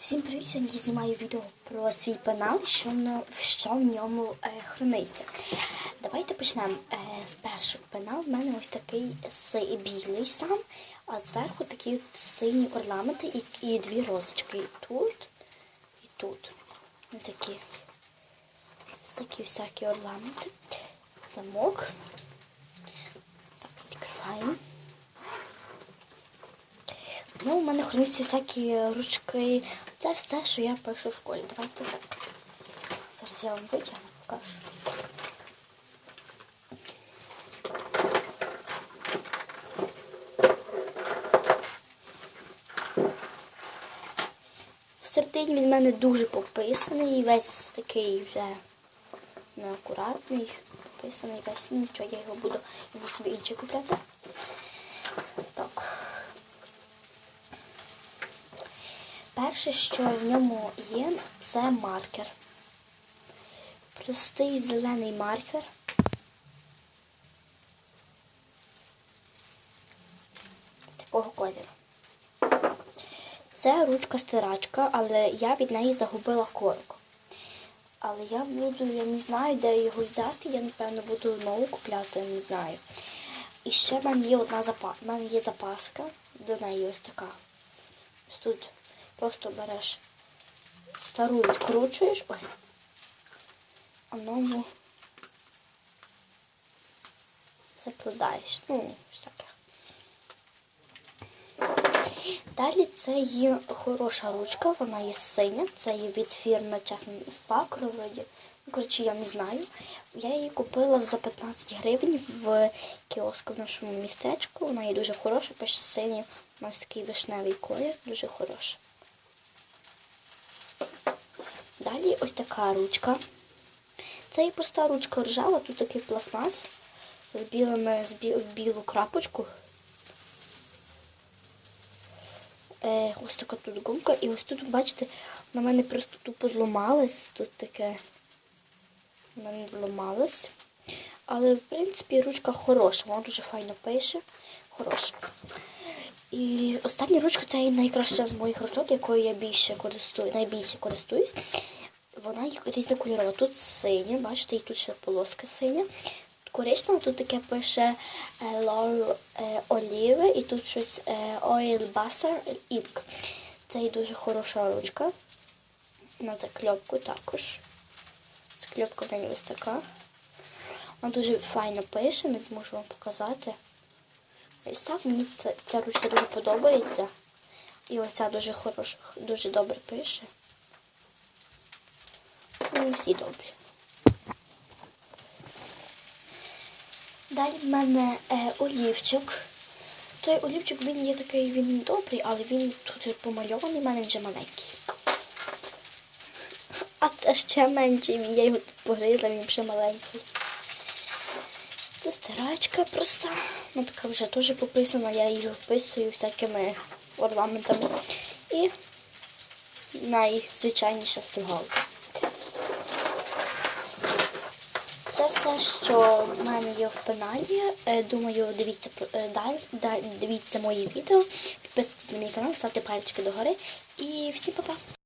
Всім привіт! Сьогодні знімаю відео про свій пенал, що, що в ньому е, храниться. Давайте почнемо. Е, першого пенал в мене ось такий білий сам, а зверху такі сині орнаменти і, і дві розочки. І тут, і тут. Ось такі, такі всякі орнаменти. Замок. Так, відкриваємо. Ну, у мене храниться всякі ручки. Це все, що я пишу в школі. Давайте так. Зараз я вам витягну, покажу. Всередині він в мене дуже пописаний, весь такий вже неакуратний, пописаний весь. Ну, нічого, я його буду йому собі інший купляти. Так. Перше, що в ньому є, це маркер. Простий зелений маркер. З такого кольору. Це ручка-стирачка, але я від неї загубила корок. Але я буду, я не знаю, де його взяти, я, напевно, буду нову купляти, не знаю. І ще в мене є одна запаска. В мене є запаска, до неї ось така. Ось тут просто береш стару відкручуєш. Ой. А нову закладаєш. Ну, таке. Далі це є хороша ручка, вона є синя, це є від фірми чесно Пакро, вроді. Ну, коротше, я не знаю. Я її купила за 15 гривень в кіоску в нашому містечку. Вона є дуже хороша, пише синій, ось такий вишневий колір, дуже хороша. Далі ось така ручка. Це є проста ручка ржава, тут такий пластмас з білими, з бі- білу крапочку. Е, ось така тут гумка. І ось тут, бачите, на мене просто тупо зламалось. Тут таке в мене зламалось. Але, в принципі, ручка хороша, вона дуже файно пише. Хороша. І остання ручка це найкраща з моїх ручок, якою я більше користую, найбільше користуюсь. Вона різнокольорова. Тут синя, бачите, і тут ще полоска синя. Коричнева, тут таке пише е, Laurel е, Olive і тут щось е, Oil Buster Ink. Це є дуже хороша ручка. На закльопку також. Закльопка в неї ось така. Вона дуже файно пише, не зможу вам показати. Ось так мені ця, ця ручка дуже подобається. І оця дуже хороша, дуже добре пише. Ну, і всі добрі. Далі в мене е, олівчик. Той олівчик він є такий, він добрий, але він тут помальований, в мене вже маленький. А це ще менший, я його погризла, він ще маленький. Це стирачка проста. Ну така вже теж пописана, я її вписую всякими орнаментами. І найзвичайніша стругалка. Це все, що в мене є в пеналі. Е, Думаю, дивіться е, дивіться мої відео, підписуйтесь на мій канал, ставте пальчики догори. І всім па-па!